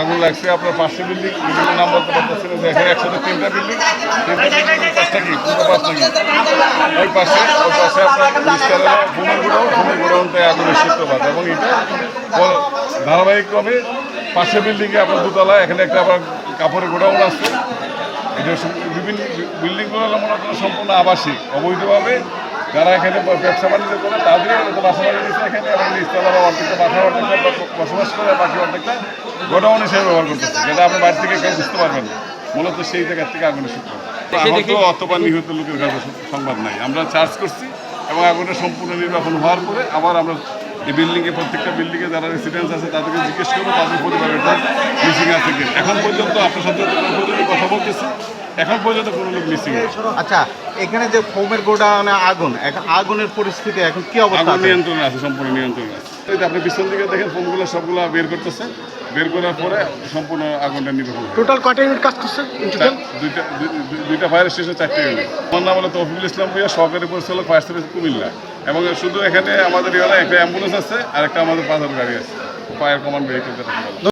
আগুন লাগছে, আপনার পাঁচশো বিল্ডিং বিভিন্ন নাম বলতে পারতেছেন যে এখানে একসাথে তিনটা বিল্ডিং পাঁচটা কি? পুরো পাঁচ নাকি? ওই পাশে ওই পাশে আপনার ভূমির গোডাউন ভূমির গোডাউনটাই আগুনের সূত্রপাত এবং এটা ধারাবাহিকভাবে পাশে বিল্ডিংয়ে আপনার দোতলা, এখানে একটা আবার কাপড়ের গোডাউন আছে। এটা বিভিন্ন বিল্ডিংগুলো মনে করেন সম্পূর্ণ আবাসিক, অবৈধভাবে যারা এখানে ব্যবসা বাণিজ্য করে তাদের বাসা নিচ্ছে এখানে এবং নিচতলা বা অর্ধেকটা বাসা অর্ধেকটা বসবাস করে বাকি অর্ধেকটা গোডাউন হিসেবে ব্যবহার করতেছে যেটা আপনি বাড়ি থেকে কেউ বুঝতে পারবেন না। মূলত সেই জায়গার থেকে আগুনের সূত্র। এখন তো অতবার নিহত লোকের কাছে সংবাদ নাই। আমরা চার্জ করছি এবং আগুনের সম্পূর্ণ নির্বাপন হওয়ার পরে আবার আমরা এই বিল্ডিংয়ে প্রত্যেকটা বিল্ডিংয়ে যারা রেসিডেন্স আছে তাদেরকে জিজ্ঞেস করব তাদের পরিবারের মিসিং আছে এখন পর্যন্ত আপনার সাথে কথা বলতেছি। এখন পর্যন্ত কোনো লোক মিসিং আচ্ছা এখানে যে ফোমের গোডাউনে আগুন এখন আগুনের পরিস্থিতি এখন কি অবস্থা? নিয়ন্ত্রণে আছে সম্পূর্ণ নিয়ন্ত্রণে আছে। আপনি পিছন দিকে দেখেন ফোনগুলো সবগুলো বের করতেছে। বের করার পরে সম্পূর্ণ আগুনটা হবে। টোটাল কটা ইউনিট কাজ করছে দুইটা দুই- দুই- দুইটা ফায়ার স্টেশন চারটে ইউনিট আমার নাম হলো তৌফিকুল ইসলাম ভুইয়া সহকারী পরিচালক ফায়ার সার্ভিস কুমিল্লা। এবং শুধু এখানে আমাদের একটা অ্যাম্বুলেন্স আছে আর একটা আমাদের পাথর গাড়ি আছে। Fire command vehicle.